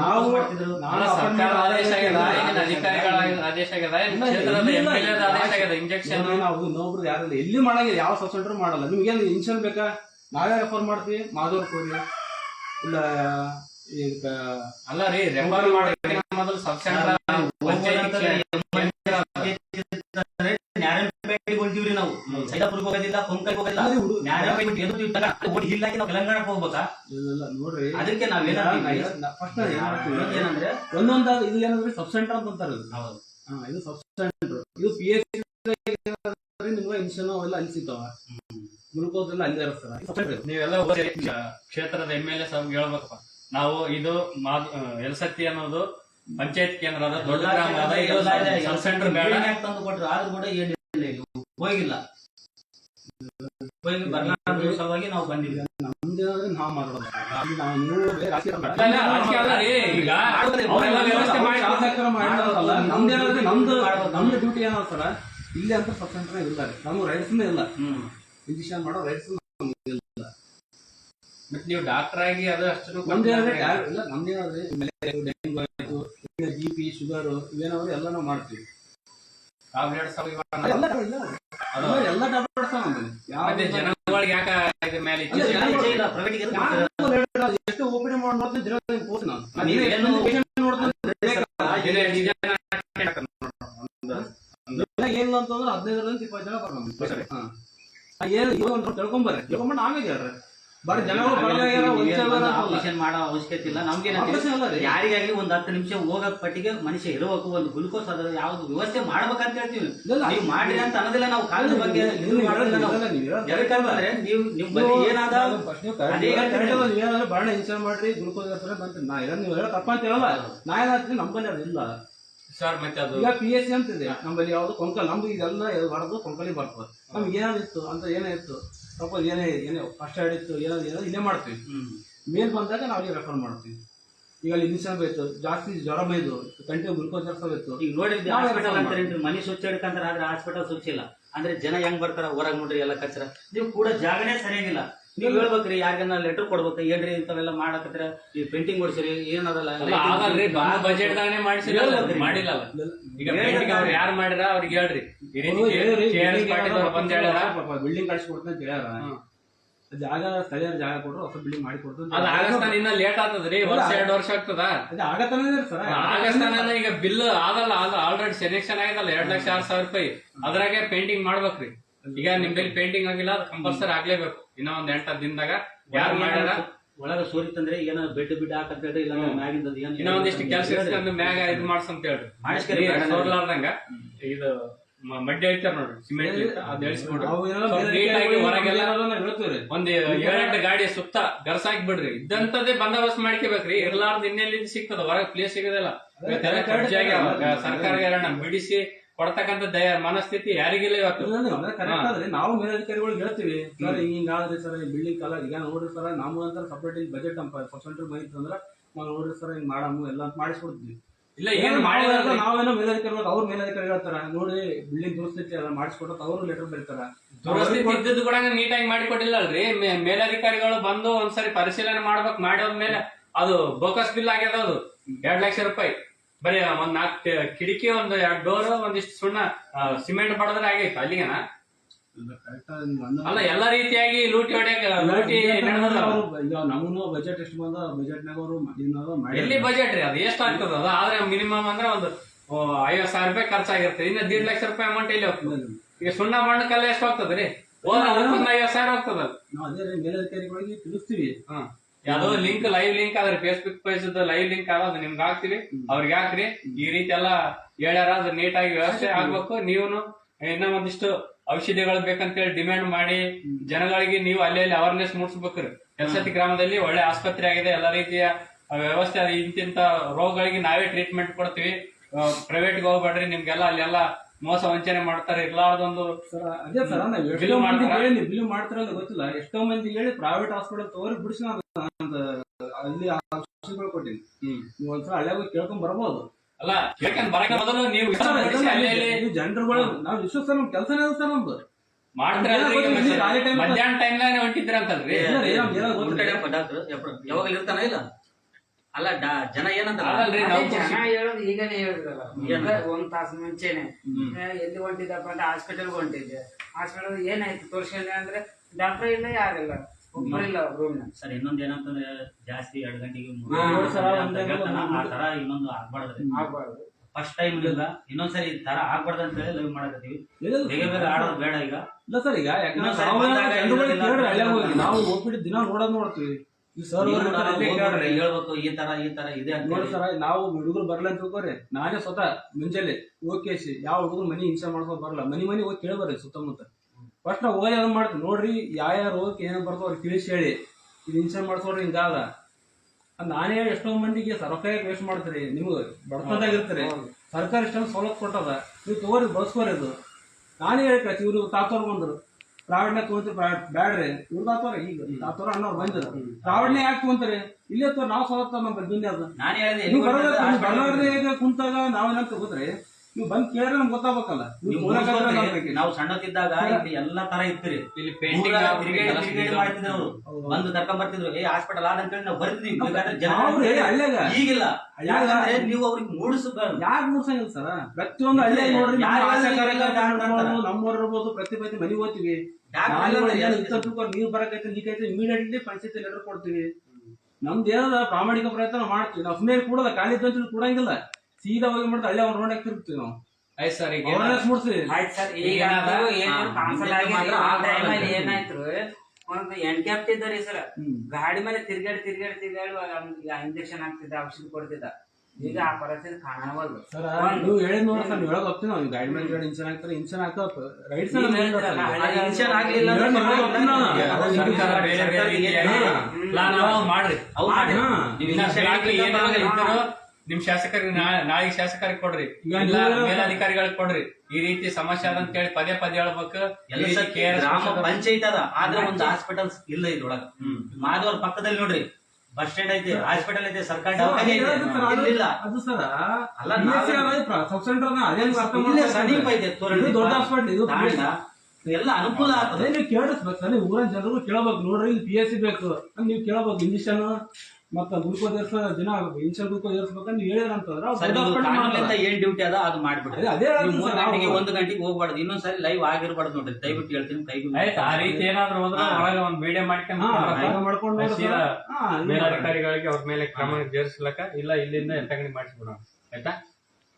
ನಾವು ಮಾಡ್ತಿದ್ರು. ಸರ್ಕಾರ ಆದೇಶ ಆಗ್ಯದ ಏನ್ ಅಧಿಕಾರಿಗಳ ಆದೇಶ ಆಗ್ಯದ ಏನ್ ಕ್ಷೇತ್ರದ ಇಲ್ಲ, ಎಂ ಆದೇಶ ಆಗ್ಯದ ಇಂಜೆಕ್ಷನ್ ನೋಡ್ರಿ, ನಾವು ಇನ್ನೊಬ್ರು ಯಾರಿಲ್ಲ ಎಲ್ಲಿ ಮಾಡಂಗಿಲ್ಲ. ಯಾವ ಸಬ್ಸೆಂಟರ್ ಮಾಡಲ್ಲ. ನಿಮ್ಗೇನು ಇನ್ಶನ್ ಬೇಕಾ? ನಾವೇ ರೆಫರ್ ಮಾಡ್ತೀವಿ. ಮಾಧವ್ರ ಕೋರಿ. ಇಲ್ಲ ಈಗ ಅಲ್ಲ ರೀ ರೆಫರ್ ಮಾಡಿ ಮೊದಲು ಸಬ್ ಸೆಂಟರ್ ನ್ಯಾರನ್ಪೇಟೆಗೆ ಹೊಂಟಿವ್ರಿ ನಾವು ಸೈದಾಪುರಕ್ಕೆ ಹೋಗೋದಿಲ್ಲ ಕೊಂಕಲ್ಗೆ ಹೋಗೋದಿಲ್ಲ ನ್ಯಾರನ್ಪೇಟೆ ಎದು ಓಡಿ ಹಿಲ್ಲಾಕಿ ನಾವು ತೆಲಂಗಾಣಕ್ಕೆ ಹೋಗ್ಬೇಕಾ? ಇಲ್ಲ ನೋಡ್ರಿ. ಅದಕ್ಕೆ ಫಸ್ಟ್ ಏನಂದ್ರೆ ಇದು ಏನಂದ್ರೆ ಸಬ್ ಸೆಂಟರ್ ಅಂತ ಅಂತಾರೆ ಇದು. ಹೌದು. ಹಾ, ಇದು ಸಬ್ ಸೆಂಟರ್ ಇದು ಪಿ ಎಸ್ ನಿಮ್ಗೆ ಇನ್ಶನ್ ಅವೆಲ್ಲ ಅಲ್ಲಿ ಸಿಗ್ತಾವ. ಗ್ಲೂಕೋಸ್ ಅಲ್ಲಿ ಇರ್ತಾರ ಸಬ್ ಸೆಂಟರ್ ನೀವೆಲ್ಲ ಹೋಗಿ ಕ್ಷೇತ್ರದ ಎಂ ಎಲ್ ಎಸ್ ಹೇಳ್ಬೇಕಪ್ಪ. ನಾವು ಇದು ಎಲ್ ಎಲ್ಸತ್ತಿ ಅನ್ನೋದು ಪಂಚಾಯತ್ ಕೇಂದ್ರ ಅದ ದೊಡ್ಡ ಗ್ರಾಮ ಅದ. ಇದು ಸಬ್ ಸೆಂಟರ್ ಬೇಡ. ತಂದು ಕೊಟ್ರು ಆದ್ರೂ ಕೂಡ ಏನಿಲ್ಲ ಇಲ್ಲಿ. ಹೋಗಿಲ್ಲ. ಸಲುವಾಗಿ ನಾವು ಬಂದಿದ್ವಿ. ನಮ್ದೇನಾದ್ರೆ ನಾವು ಮಾಡೋದು. ನಾವು ರಾಜಕೀಯ ನಮ್ದು ನಮ್ದು ಡ್ಯೂಟಿ ಏನಂತಾರ ಇಲ್ಲಿ ಅಂತ ಸಬ್ ಸೆಂಟರ್ ಇಲ್ಲ ರೀ. ನಮ್ಗೆ ರೈಟ್ಸ್ ಇಲ್ಲ. ಇಂಜೆಕ್ಷನ್ ಮಾಡೋ ರೈಟ್ಸ್ ಮತ್ತೆ ನೀವು ಡಾಕ್ಟರ್ ಆಗಿ ಅದು ಅಷ್ಟು ನಮ್ದೇನಾದ್ರೆ ಇಲ್ಲ ನಮ್ದೇನಾದ್ರೆ ಡೆಂಗು ಆಯ್ತು ಬಿ ಪಿ ಶುಗರ್ ಇವೇನಾದ್ರು ಎಲ್ಲ ನಾವು ಮಾಡ್ತೀವಿ. ಟ್ಯಾಬ್ಲೆಟ್ಸ್ ಎಲ್ಲ ಇಲ್ಲ. ಎಲ್ಲ ಟ್ಯಾಬ್ಲೆಟ್ಸ್ ಮತ್ತೆ ಜನಗಳಿಗೆ ಯಾಕ ಇದ್ರ ಮೇಲೆ ಎಷ್ಟು ಓಪನ್ ಮಾಡಿ ನೋಡ್ತೀನಿ ದಿನ ನಾನು. ಏನಿಲ್ಲ ಅಂತಂದ್ರೆ ಹದಿನೈದರಿಂದ ಇಪ್ಪತ್ತು ಜನ ಬರ್ತಾರೆ ಏನು ಇವಾಗ ಒಂದು ತಿಳ್ಕೊಂಬರ್ರಿ ತಿಳ್ಕೊಂಬಂದು ಆಮೇಲೆ ಹೇಳ್ರಿ. ಬರೀ ಜನಗಳು ಆಪರೇಷನ್ ಮಾಡೋ ಅವಶ್ಯಕತೆ ಇಲ್ಲ. ನಮ್ಗೆ ಯಾರಿಗಾಗಿ. ಯಾರಿಗಾಗ್ಲಿ ಒಂದ್ ಹತ್ತು ನಿಮಿಷ ಹೋಗಕ್ ಪಟ್ಟಿಗೆ ಮನುಷ್ಯ ಇರಬೇಕು. ಒಂದು ಗ್ಲುಕೋಸ್ ಅದ ಯಾವ್ದು ವ್ಯವಸ್ಥೆ ಮಾಡ್ಬೇಕಂತ ಹೇಳ್ತೀವಿ. ಇಲ್ಲ, ನೀವು ಮಾಡ್ರಿ ಅಂತ ಅನ್ನೋದಿಲ್ಲ. ನಾವು ಕಾಲದ ಬಗ್ಗೆ ಯಾಕಂದ್ರೆ ನೀವು. ನಿಮ್ ಬಳಿ ಏನಾದ ನೀವೇನಾದ್ರು ಬಾಣ ಇನ್ಸ್ಟಾಲ್ ಮಾಡ್ರಿ ಗ್ಲೂಕೋಸ್ ಹತ್ರ ಬಂತು ನಾ ಇದನ್ನ ನೀವು ಹೇಳೋ ತಪ್ಪ ಅಂತ ಹೇಳಲ್ಲ. ನಾ ಏನಾಗ್ತೀನಿ ನಂಬಲ್ಲಿ ಅದಿಲ್ಲ ಸರ್ ಮತ್ತೆ ಅದು ಈಗ ಪಿ ಎಸ್ ಸಿ ಅಂತ ಇದೆ. ನಮ್ಮಲ್ಲಿ ಯಾವ್ದು ಕೊಂಕಲ್ ನಮ್ದು ಇದೆಲ್ಲ ಬರೋದು ಕೊಂಕಲಿ ಬರ್ತದೆ ನಮ್ಗೆ ಏನಾದಿತ್ತು ಅಂತ ಏನೇ ಇತ್ತು ಸಪೋಸ್ ಏನೇ ಏನೇ ಫಸ್ಟ್ ಏಡ್ ಇತ್ತು ಏನೋ ಏನೋ ಇಲ್ಲೇ ಮಾಡ್ತೀವಿ. ಮೇಲ್ ಬಂದಾಗ ನಾವು ಅಲ್ಲಿ ರೆಫರ್ ಮಾಡ್ತೀವಿ. ಈಗ ಅಲ್ಲಿ ಇನ್ಸಲ್ ಬೈತು ಜಾಸ್ತಿ ಜ್ವರ ಬೈದು ಕಂಟಿನ್ಯೂ ಜಾಸ್ತಿ ಬೈತು ಈಗ ನೋಡಿದ್ವಿ ಹಾಸ್ಪಿಟಲ್ ಅಂತಾರೆ ಮನಿ ಸ್ವಚ್ಛ ಇಡ್ಕಂತಾರೆ ಆದ್ರೆ ಹಾಸ್ಪಿಟಲ್ ಸ್ವಚ್ಛ ಇಲ್ಲ. ಅಂದ್ರೆ ಜನ ಹೆಂಗ್ ಬರ್ತಾರ ಹೊರಗೆ ನೋಡ್ರಿ ಎಲ್ಲ ಕಚ್ರ. ನೀವು ಕೂಡ ಜಾಗನೇ ಸರಿಯಾಗಿಲ್ಲ ನೀವ್ ಹೇಳ್ಬೇಕ್ರಿ ಯಾರಿಗನ್ನ ಲೆಟರ್ ಕೊಡ್ಬೇಕು ಏನ್ರಿ ಇಂಥವೆಲ್ಲ ಮಾಡಕತ್ರ ಈ ಪೇಂಟಿಂಗ್ ಹೊಡ್ಸಿರಿ ಏನದಲ್ಲ ಆಗಲ್ರಿ ಬಾ ಬಜೆಟ್ ದಾಗನೆ ಮಾಡಿಸಿರಲ್ಲ ಮಾಡಿಲ್ಲ ಈಗ ಪೇಂಟಿಂಗ್ ಅವ್ರು ಯಾರು ಮಾಡ್ಯಾರ ಅವ್ರಿಗೆ ಹೇಳ್ರಿ. ಬಂದ್ ಹೇಳ್ಯಾರ. ಬಿಲ್ಡಿಂಗ್ ಕಳ್ಸಿಕೊಡ್ತೀನಿ ಅಂತ ಹೇಳ್ಯಾರ. ಜಾಗ ಸ್ಥಳೀಯ ಜಾಗ ಕೊಡ್ರು ಹೊಸ ಬಿಲ್ಡಿಂಗ್ ಮಾಡಿ ಕೊಡ್ತೀನಿ ಅದ್ ಆಗಸ್ತಾನ ಇನ್ನ ಲೇಟ್ ಆಗ್ತದ್ರಿ ವರ್ಷ ಎರಡ್ ವರ್ಷ ಆಗ್ತದ. ಅದೇ ಸರ್ ಆಗಸ್ತಾನ ಈಗ ಬಿಲ್ ಆಗಲ್ಲ ಅದ ಆಲ್ರೆಡಿ ಸೆಲೆಕ್ಷನ್ ಆಗಿದಲ್ಲ ಎರಡ್ ಲಕ್ಷ ಆರ್ ಸಾವಿರ ರೂಪಾಯಿ. ಅದ್ರಾಗೆ ಪೇಂಟಿಂಗ್ ಮಾಡ್ಬೇಕ್ರಿ. ಈಗ ನಿಮ್ಮಲ್ಲಿ ಪೇಂಟಿಂಗ್ ಆಗಿಲ್ಲ ಅದು ಕಂಪಲ್ಸರಿ ಆಗ್ಲೇಬೇಕು. ಇನ್ನ ಒಂದ್ ಎಂಟ ದಿನದಾಗ ಯಾರು ಮಾಡ್ಯಾರ? ಒಳಗ ಸೋರಿತಂದ್ರೆ ಏನೋ ಬೆಡ್ ಬಿಡ್ ಹಾಕಂತ ಹೇಳ್ರಿ ಇಲ್ಲ ಮ್ಯಾಗಿಂದ ಏನ್ ಇನ್ನ ಒಂದಿಷ್ಟು ಕೆಲಸ ಇರ್ತದೆ ಮ್ಯಾಗ ಇದು ಮಾಡ್ಸಂತ ಹೇಳ್ರಿ. ಮಾಡಿಸ್ಕರಿ ಸೋರ್ಲಾರ್ದಂಗ ಇದು ಮಡ್ಡಿ ಹೇಳ್ತಾರ ನೋಡ್ರಿ ಸಿಮೆಂಟ್ ಅದ್ ನೀಟಾಗಿ ಹೊರಗೆಲ್ಲ ಒಂದ್ ಏಳೆಂಟು ಗಾಡಿ ಸುತ್ತ ಗರ್ಸಾಕಿ ಬಿಡ್ರಿ. ಇದ್ದಂತದೇ ಬಂದೋಬಸ್ತ್ ಮಾಡ್ಕೋಬೇಕ್ರಿ. ಇರ್ಲಾರ್ದ ಇನ್ನೆಲ್ಲಿ ಸಿಗ್ತದ? ಹೊರಗೆ ಪ್ಲೇಸ್ ಸಿಗೋದಿಲ್ಲ. ಸರ್ಕಾರ ಬಿಡಿಸಿ ಕೊಡ್ತಕ್ಕಂತ ದಯ ಮನಸ್ಥಿತಿ ಯಾರಿಗಿಲ್ಲ ಇವತ್ತು. ಆದ್ರೆ ನಾವು ಮೇಲಧಿಕಾರಿಗಳು ಹೇಳ್ತೀವಿ. ಸರ್ ಹಿಂಗಾದ್ರೆ ಸರ್ ಬಿಲ್ಡಿಂಗ್ ಕಾಲ ಈಗ ನೋಡ್ರಿ ಸರ್ ನಾವು ಅಂತ ಸಪ್ರೇಟ್ ಬಜೆಟ್ ಸೆಂಟ್ರ್ ಬಂದಿತ್ತು ಅಂದ್ರೆ ನಾವು ನೋಡ್ರಿ ಸರ್ ಹಿಂಗ್ ಮಾಡಮು ಎಲ್ಲ ಅಂತ ಮಾಡಿಸ್ಕೊಡ್ತೀವಿ. ಇಲ್ಲ ಏನ್ ಮಾಡಿದ್ರೆ ನಾವೇನೋ- ಮೇಲಧಿಕಾರಿಗಳು ಅವ್ರ ಮೇಲಧಿಕಾರಿ ಹೇಳ್ತಾರ. ನೋಡಿ ಬಿಲ್ಡಿಂಗ್ ದುರಸ್ಥಿತಿ ಎಲ್ಲ ಮಾಡಿಸ್ಕೊಡತ್ ಅವರು ಲೆಟರ್ ಬರ್ತಾರ. ದುರಸ್ಥಿತಿ ಇದ್ದದ್ದು ಕೂಡ ನೀಟಾಗಿ ಮಾಡಿಕೊಟ್ಟಿಲ್ಲ ಅಲ್ರಿ ಮೇಲಧಿಕಾರಿಗಳು ಬಂದು ಒಂದ್ಸರಿ ಪರಿಶೀಲನೆ ಮಾಡ್ಬೇಕು ಮಾಡೋದ್ಮೇಲೆ ಅದು ಬೋಕಸ್ ಬಿಲ್ ಆಗ್ಯದ ಅದು. ಎರಡ್ ಲಕ್ಷ ರೂಪಾಯಿ. ಬರೀ ಒಂದ್ ನಾಲ್ಕು ಕಿಟಕಿ ಒಂದ್ ಎರಡ್ ಡೋರ್ ಒಂದಿಷ್ಟು ಸುಣ್ಣ ಸಿಮೆಂಟ್ ಮಾಡಿದ್ರೆ ಆಗೈತೆ ಅಲ್ಲಿಗೆನ? ಅಲ್ಲ ಎಲ್ಲಾ ರೀತಿಯಾಗಿ ಲೂಟಿ ಹೊಡ್ಯಾಕ ಲೂಟಿ ನಮಗೂ ಬಜೆಟ್ ಎಷ್ಟು ಬಂದ ಬಜೆಟ್ ನಾಗ ಅವರು ಎಲ್ಲಿ ಬಜೆಟ್ ರೀ? ಅದು ಎಷ್ಟು ಆಗ್ತದ ಅದ? ಆದ್ರೆ ಮಿನಿಮಮ್ ಅಂದ್ರೆ ಒಂದು ಐವತ್ ಸಾವಿರ ರೂಪಾಯಿ ಖರ್ಚಾಗಿರ್ತದೆ ಇನ್ನ ದೀಡ್ ಲಕ್ಷ ರೂಪಾಯಿ ಅಮೌಂಟ್ ಇಲ್ಲಿ ಹೋಗ್ತದೆ ಈಗ ಸುಣ್ಣ ಬಣ್ಣಕ್ಕೆಲ್ಲ ಎಷ್ಟು ಹೋಗ್ತದ್ರಿ? ಹೋದ್ರೆ ಅದಕ್ಕೊಂದು ಐವತ್ ಸಾವಿರ ಹೋಗ್ತದ ನಾವು ಅದೇ ರೀ ಮೇಲಧಿಕಾರಿಗಳಿಗೆ ತಿಳಿಸ್ತೀವಿ. ಹ್ಮ್ ಯಾವ್ದೋ ಲಿಂಕ್ ಲೈವ್ ಲಿಂಕ್ ಆದ್ರೆ ಫೇಸ್ಬುಕ್ ಪೇಜ್ ಲೈವ್ ಲಿಂಕ್ ಆಗೋದು ನಿಮ್ಗೆ ಹಾಕ್ತಿವಿ. ಅವ್ರಿಗೆ ಹಾಕ್ರಿ. ಈ ರೀತಿ ಎಲ್ಲ ಹೇಳ್ಯಾರ ಅದು ಆಗಿ ವ್ಯವಸ್ಥೆ ಆಗ್ಬೇಕು. ನೀವು ಇನ್ನ ಒಂದಿಷ್ಟು ಔಷಧಿಗಳು ಬೇಕಂತ ಹೇಳಿ ಡಿಮ್ಯಾಂಡ್ ಮಾಡಿ ಜನಗಳಿಗೆ ನೀವು ಅಲ್ಲಿ ಅಲ್ಲಿ ಅವೇರ್ನೆಸ್ ಮೂಡಿಸ್ಬೇಕ್ರಿ. ಕೆಲಸತಿ ಗ್ರಾಮದಲ್ಲಿ ಒಳ್ಳೆ ಆಸ್ಪತ್ರೆ ಆಗಿದೆ ಎಲ್ಲ ರೀತಿಯ ವ್ಯವಸ್ಥೆ ಅದು ಇಂತಿಂತ ರೋಗಗಳಿಗೆ ನಾವೇ ಟ್ರೀಟ್ಮೆಂಟ್ ಕೊಡ್ತೀವಿ. ಪ್ರೈವೇಟ್ಗೆ ಹೋಗ್ಬೇಡ್ರಿ ನಿಮ್ಗೆಲ್ಲ ಅಲ್ಲೆಲ್ಲ ಮೋಸ ವಂಚನೆ ಮಾಡ್ತಾರೆ ಇರ್ಲಾರ್ದೊಂದು ಸರ್ ಅದೇ ಸರ್ ನಾವು ಎಷ್ಟೋ ಬಿಲ್ ಮಂದಿ ಹೇಳಿ ಬಿಲ್ ಮಾಡ್ತಾರಲ್ಲ ಗೊತ್ತಿಲ್ಲ. ಎಷ್ಟೋ ಮಂದಿ ಹೇಳಿ ಪ್ರೈವೇಟ್ ಹಾಸ್ಪಿಟಲ್ ತೋರಿ ಬಿಡಿಸಿ ಅಲ್ಲಿ ಔಷಧಿಗಳು ಕೊಟ್ಟಿನಿ. ನೀವು ಒಂದ್ಸಲ ಹಳ್ಳಿಯಾಗ ಹೋಗಿ ಕೇಳ್ಕೊಂಡ್ ಬರ್ಬೋದು. ಅಲ್ಲ ಯಾಕಂದ್ರೆ ಬರಕ ಮೊದಲು ನೀವು ಜನರುಗಳು ನಾವು ವಿಶ್ವಾಸ ನಮ್ ಕೆಲಸನೇ ಅದ ಸರ್ ನಮ್ದು. ಮಾಡ್ತಾರೆ ಮಧ್ಯಾಹ್ನ ಟೈಮ್ನಾಗ ಅಂತಲ್ರಿ. ಯಾವಾಗ ಇರ್ತಾನ ಇಲ್ಲ? ಅಲ್ಲ ಡಾ- ಜನ ಜನ ಹೇಳೋದು ಈಗನೇ ಹೇಳಿದ್ರಲ್ಲ. ಒಂದ್ ತಾಸು ಮುಂಚೆನೆ. ಎಲ್ಲಿ ಹೊಂಟಿದ್ದಪ್ಪ ಅಂತ ಹಾಸ್ಪಿಟಲ್ಗೆ ಹೊಂಟಿದ್ದೆ. ಹಾಸ್ಪಿಟಲ್ ಏನಾಯ್ತು? ತೋರ್ಸ್ಕೊಂಡೆ ಅಂದ್ರೆ ಡಾಕ್ಟರ್ ಇಲ್ಲ ಯಾರಿಲ್ಲ. ಒಬ್ಬರಿಲ್ಲ ರೂಮ್ ಸರ್ ಇನ್ನೊಂದ್ ಏನಂತಂದ್ರೆ ಜಾಸ್ತಿ ಎರಡ್ ಗಂಟೆಗೆ ಆ ತರ ಇನ್ನೊಂದು ಆಗ್ಬಾರ್ದು. ಆಗ್ಬಾರ್ದು. ಫಸ್ಟ್ ಟೈಮ್ ಇಲ್ಲ. ಇನ್ನೊಂದ್ಸರಿ ಈ ತರ ಆಗ್ಬಾರ್ದು ಅಂತ ಹೇಳಿ ಲೈವ್ ಮಾಡಕತ್ತೀವಿ. ಬೇಗ ಬೇಗ ಆಡೋದು ಬೇಡ ಈಗ. ಇಲ್ಲ ಸರ್ ಈಗ ಯಾಕಂದ್ರೆ ನಾವು ಹೋಗ್ಬಿಟ್ಟು ದಿನ ನೋಡೋದ್ ನೋಡ್ತೀವಿ. ಸರ್ ನೀವು ನಾವು ಕೇಳ್ರಿ ಹೇಳ್ಬೇಕು ಈ ತರ ಈ ತರ ಇದೆ ಅಂತ ನೋಡಿ ಹೇಳಿ. ಸರ್ ನಾವು ಹುಡುಗರು ಬರಲ್ಲ ಅಂತ ತಿಳ್ಕೊರಿ. ನಾನೇ ಸ್ವತಃ ಮುಂಜಾನೆ ಓಕೇಸಿ ಯಾವ ಹುಡುಗರು ಮನಿ ಹಿಂಸೆ ಮಾಡ್ಕೊಂಡು ಬರಲ್ಲ. ಮನಿ ಮನಿ ಹೋಗಿ ಕೇಳ್ಬರ್ರಿ ಸುತ್ತಮುತ್ತ. ಫಸ್ಟ್ ನಾವು ಹೋಗಿ ಅದನ್ನ ಮಾಡ್ತೀವಿ. ನೋಡ್ರಿ ಯಾವ ಹೋಗಿ ಏನೇನ್ ಬರ್ತಾವ ಅವ್ರಿಗೆ ತಿಳಿಸಿ ಹೇಳಿ. ಇದು ಹಿಂಸೆ ಮಾಡ್ಸೋರಿ ಹಿಂಗಾದ ಅದ್ ನಾನೇ ಎಷ್ಟೋ ಮಂದಿಗೆ ಸರ್ಕಾರ ವೇಸ್ಟ್ ಮಾಡ್ತೀರಿ. ನಿಮ್ಗೆ ಬಡತನದಾಗಿರ್ತೀರಿ ಸರ್ಕಾರ ಇಷ್ಟೊಂದು ಸವಲತ್ತು ಕೊಟ್ಟದ. ನೀವು ತಗೋರಿ ಬಳಸ್ಕೋರಿ ಅದು ನಾನೇ ಹೇಳ್ಕತ್ತಿ ಇವ್ರು ತಾತೋರ್ ಬಂದ್ರು. ಪ್ರಾವಿಡ್ನಾಗ ತಗೋತೀರಿ ಪ್ರಾವಿಡ್ ಬ್ಯಾಡ್ರಿ? ಇವ್ರ ಆತೋರ ಈಗ ಆತೋರ ಅಣ್ಣವ್ರು ಬಂದಿರ. ಪ್ರಾವಿಡ್ನೇ ಯಾಕೆ ತಗೊಂತಾರೆ? ಇಲ್ಲೇ ತೋ ನಾವು ಸೋಲತ್ತ ನಮ್ಮ ದುನಿಯಾದ. ನಾನು ಹೇಳಿದೆ ನೀವು ಬರೋದ್ರೆ ಕುಂತಾಗ ನಾವೇನಂತ ಗೊತ್ತ್ರಿ ನೀವು ಬಂದ್ ಕೇಳಿದ್ರೆ ನಮ್ಗೆ ಗೊತ್ತಾಗಬೇಕಲ್ಲ. ನೀವು ನೀವು. ನಾವು ಸಣ್ಣದಿದ್ದಾಗ ಇಲ್ಲಿ ಎಲ್ಲಾ ತರ ಇತ್ತಿರಿ ಇಲ್ಲಿ ಪೇಂಟಿಂಗ್ ಮಾಡ್ತಿದ್ರು ಅವ್ರು. ಬಂದು ಕರ್ಕೊಂಡ್ ಬರ್ತಿದ್ರು. ಏ ಹಾಸ್ಪಿಟಲ್ ಆದ ಅಂತೇಳಿ ನಾವು ಬರ್ತಿದ್ವಿ. ಬೇಕಾದ್ರೆ ಜನ ಹಳ್ಳ್ಯಾಗ. ಈಗಿಲ್ಲ. ಹಳ್ಳ್ಯಾಗ. ಯಾಕಂದ್ರೆ ನೀವು ಅವ್ರಿಗೆ ಮೂಡಿಸ ಯಾಕೆ ಮೂರ್ಸಂಗಿಲ್ಲ ಸರ್? ಪ್ರತಿಯೊಂದು ಹಳ್ಳಿ ನೋಡ್ರಿ ಯಾರು ನಮ್ಮವ್ರು ಇರ್ಬೋದು ಪ್ರತಿ ಪ್ರತಿ ಮನೆಗೆ ಹೋಗ್ತೀವಿ. ಡಾಕ್ಟರ್ ನಾಳೆಗಳು ಇಲ್ಲ, ಏನ್ ಇಲ್ಲ. ಬರಕೈತೆ ಲೀಕೈತೆ ಇಮಿಡಿಯೇಟ್ಲಿ ಪಂಚಾಯತಿ ಲೆಟರ್ ಕೊಡ್ತೀವಿ. ನಮ್ದು ಏನದ ಪ್ರಾಮಾಣಿಕ ಪ್ರಯತ್ನ ನಾವ್ ಮಾಡ್ತೀವಿ. ನಾವು ಸುಮ್ಮನೆ ಕೂಡದ ಖಾಲಿ ಇದ್ದಂತ ಕೂಡಂಗಿಲ್ಲ. ಸೀದಾ ಹೋಗಿ ಮಾಡ್ತಾ ಅಲ್ಲೇ ಅವ್ನು ನೋಡಕ್ ತಿರುಗ್ತೀವಿ ನಾವು. ಆಯ್ತು ಸರ್ ಈಗ ಅವೇರ್ನೆಸ್ ಮೂಡ್ತೀವಿ ಆಯ್ತು ಸರ್ ಈಗ? ಅದು ಏನು ಕಾನ್ಸಲ್ ಮಾತ್ರ ಆ ಟೈಮಲ್ಲಿ ಏನಾಯ್ತು? ಒಂದು ಎಂಟ್ಯಾಪ್ಟ್ ಇದ್ದಾರೆ ಸರ್. ಗಾಡಿ ಮೇಲೆ ತಿರ್ಗಾಡಿ ತಿರ್ಗಾಡಿ ತಿರ್ಗಾಡಿ ಇಂಜೆಕ್ಷನ್ ಹಾಕ್ತಿದ್ದ ಔಷಧಿ ಕೊಡ್ತಿದ್ದ. ಈಗ ಆ ಪರಿಸ್ಥಿತಿ ಕಾಣವಲ್ದು. ಸರ್ ನೀವು ಹೇಳಿದ್ ನೋಡ್ರಿ ಸರ್ ನೀವು ಹೇಳಕ್ ಹೋಗ್ತೀವಿ ನಾವು. ಗಾಡಿ ಮೇಲೆ ಗಾಡಿ ಇಂಜನ್ ಹಾಕ್ತಾರೆ ಇಂಜನ್ ಹಾಕ ರೈಟ್ ಹೇಳ್ತೀರಲ್ಲ, ಅದು ಆಗ್ಲಿಲ್ಲ ಪ್ಲಾನ್ ಮಾಡ್ರಿ. ಅವ್ರು ಮಾಡಿ. ಹಾ. ನೀವು ಇನ್ನ ನಿಮ್ ಶಾಸಕರಿಗೆ ನಾಳೆ ನಾಳೆಗೆ ಶಾಸಕರಿಗೆ ಕೊಡ್ರಿ ಮೇಲಾಧಿಕಾರಿಗಳಿಗೆ ಇಲ್ಲ ಕೊಡ್ರಿ. ಈ ರೀತಿ ಸಮಸ್ಯೆ ಅದ ಅಂತ ಹೇಳಿ ಪದೇ ಪದೇ ಹೇಳ್ಬೇಕು. ಗ್ರಾಮ ಪಂಚಾಯತ್ ಅದ. ಆದ್ರೆ ಒಂದು ಹಾಸ್ಪಿಟಲ್ ಇಲ್ಲ ಇದ್ರೊಳಗ. ಮಾಧವರ ಪಕ್ಕದಲ್ಲಿ ನೋಡ್ರಿ. ಬಸ್ ಸ್ಟ್ಯಾಂಡ್ ಐತೆ ಹಾಸ್ಪಿಟಲ್ ಐತೆ ಸರ್ಕಾರಿ ಇಲ್ಲಿಲ್ಲ. ಅದು ಸರ್ ಅಲ್ಲ, ನಾವೇ- ಸಬ್ ಸೆಂಟರ್ ಅದೇ ಅರ್ಥ ಮಾಡ್ಕೊಳ್ಳಿ. ಸಮೀಪ ಐತೆ ಇದು ದೊಡ್ಡ ಹಾಸ್ಪಿಟಲ್ ಇದು. ಎಲ್ಲ ಅನುಕೂಲ ಆಗ್ತದೆ. ನೀವು ಕೇಳಿಸ್ಬೇಕು ಸರ್ ನೀವು ಊರಿನ ಜನರು ಕೇಳಬೇಕು ನೋಡ್ರಿ ಇಲ್ಲಿ ಪಿ ಎಸ್ ಸಿ ಬೇಕು. ಅಂತ ನೀವು ಕೇಳಬೇಕು ಇಂಜೆಕ್ಷನ್ ಮತ್ತ ಗ್ಲೂಕೋಸ್ ಏರ್ಸ ದಿನ ಇನ್ಸಲ್ ಗ್ಲೂಕೋಸ್ ಏರ್ಸ್ಬೇಕಂತ ಹೇಳಿದ್ರಂತಂದ್ರೆ ಸರ್ ಕಾನೂನಿಂದ ಏನ್ ಡ್ಯೂಟಿ ಅದ ಅದು ಮಾಡ್ಬಿಡ್ರಿ. ಅದೇ- ಅದೇ ನೀವು ಮೂರ್. ಗಂಟೆಗೆ ಒಂದು ಗಂಟೆಗೆ ಹೋಗ್ಬಾರ್ದು. ಇನ್ನೊಂದ್ಸರಿ ಲೈವ್ ಆಗಿರ್ಬಾರ್ದು ನೋಡ್ರಿ. ದಯವಿಟ್ಟು ಹೇಳ್ತೀನಿ ಕೈಗೂ ಆಯ್ತು ಆ ರೀತಿ ಏನಾದ್ರು ಹೋದ್ರೆ. ಹೊರಗೆ ಒಂದ್ ವಿಡಿಯೋ ಮಾಡ್ಕೊಂಡು. ಮಾಡ್ಕೊಂಡು. ಮೇಲಧಿಕಾರಿಗಳಿಗೆ ಅವ್ರ ಮೇಲೆ ಕ್ರಮ ಜರುಗಿಸ್ಲಕ್ಕ ಇಲ್ಲ ಇಲ್ಲಿಂದ ಎಂಟಗಣಿ ಮಾಡಿಸ್ಬಿಡೋಣ. ಆಯ್ತಾ?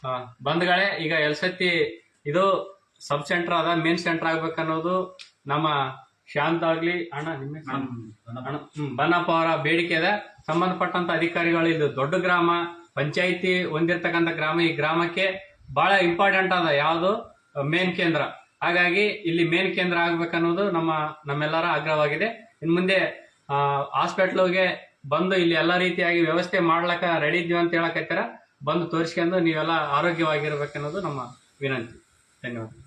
ಹಾ ಬಂದ್ಗಳೇ ಈಗ ಎಲ್ಸತ್ತಿ ಇದು ಸಬ್ ಸೆಂಟರ್ ಅದ ಮೇನ್ ಸೆಂಟರ್ ಆಗ್ಬೇಕನ್ನೋದು ನಮ್ಮ ಶಾಂತ ಆಗ್ಲಿ ಅಣ್ಣ ನಿಮ್ಮ ಹ್ಮ್, ಬನ್ನಪ್ಪ ಅವರ ಬೇಡಿಕೆ ಇದೆ. ಸಂಬಂಧಪಟ್ಟಂತ ಅಧಿಕಾರಿಗಳು ಇದು ದೊಡ್ಡ ಗ್ರಾಮ, ಪಂಚಾಯಿತಿ ಹೊಂದಿರತಕ್ಕಂಥ ಗ್ರಾಮ, ಈ ಗ್ರಾಮಕ್ಕೆ ಬಹಳ ಇಂಪಾರ್ಟೆಂಟ್ ಅದ ಯಾವುದು? ಮೇನ್ ಕೇಂದ್ರ. ಹಾಗಾಗಿ ಇಲ್ಲಿ ಮೇನ್ ಕೇಂದ್ರ ಆಗ್ಬೇಕನ್ನೋದು ನಮ್ಮ, ನಮ್ಮೆಲ್ಲರ ಆಗ್ರಹವಾಗಿದೆ. ಇನ್ ಮುಂದೆ ಹಾಸ್ಪಿಟ್ಲಿಗೆ ಬಂದು ಇಲ್ಲಿ ಎಲ್ಲ ರೀತಿಯಾಗಿ ವ್ಯವಸ್ಥೆ ಮಾಡ್ಲಕ್ಕ ರೆಡಿ ಇದ್ದೀವಿ ಅಂತ ಹೇಳಕತ್ತೀರ ಬಂದು ತೋರಿಸ್ಕೊಂಡು ನೀವೆಲ್ಲ ಆರೋಗ್ಯವಾಗಿರ್ಬೇಕನ್ನೋದು ನಮ್ಮ ವಿನಂತಿ. ಧನ್ಯವಾದ.